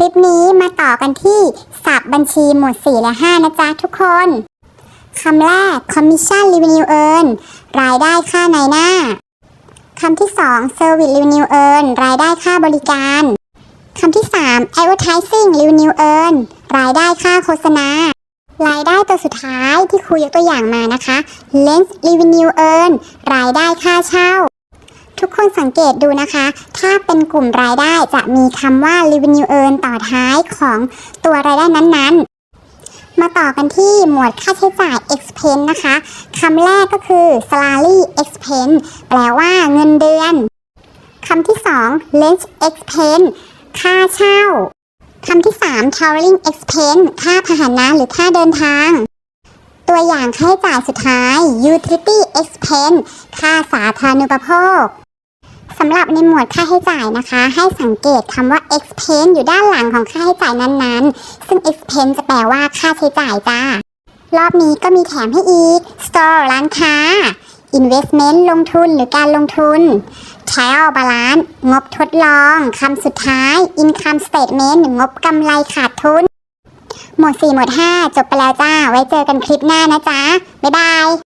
คลิปนี้มาต่อกันที่สับบัญชีหมวด 4 และ 5 นะจ๊ะทุกคน คำแรก commission revenue earn รายได้ค่าในหน้า คำที่ 2 service revenue earn รายได้ค่าบริการ คำที่ 3 advertising revenue earn รายได้ค่าโฆษณา รายได้ตัวสุดท้ายที่ครูยกตัวอย่างมานะคะ lens revenue earn รายได้ค่าเช่า คนสังเกตดูนะคะ ถ้าเป็นกลุ่มรายได้จะมีคำว่า revenue earn ต่อท้ายของตัวรายได้นั้นๆมาต่อกันที่หมวดค่าใช้จ่าย expense นะคะ คำแรกก็คือ salary expense แปลว่าเงินเดือน คำที่2 rent expense ค่าเช่า คำที่3 traveling expense ค่าพาหนะหรือค่าเดินทาง ตัวอย่างค่าใช้จ่ายสุดท้าย utility expense ค่าสาธารณูปโภค สำหรับในหมวดค่าใช้จ่ายนะคะ ให้สังเกตคำว่า expense อยู่ด้านหลังของค่าใช้จ่ายนั้นๆ ซึ่ง expense จะแปลว่าค่าใช้จ่ายจ้ารอบนี้ก็มีแถมให้อีก store ร้านค้า investment ลงทุนหรือการลงทุน trial balance งบทดลองคำสุดท้าย income statement งบกำไรขาดทุน หมวด 4 หมวด 5 จบไปแล้วจ้า ไว้เจอกันคลิปหน้านะจ๊ะ บ๊ายบาย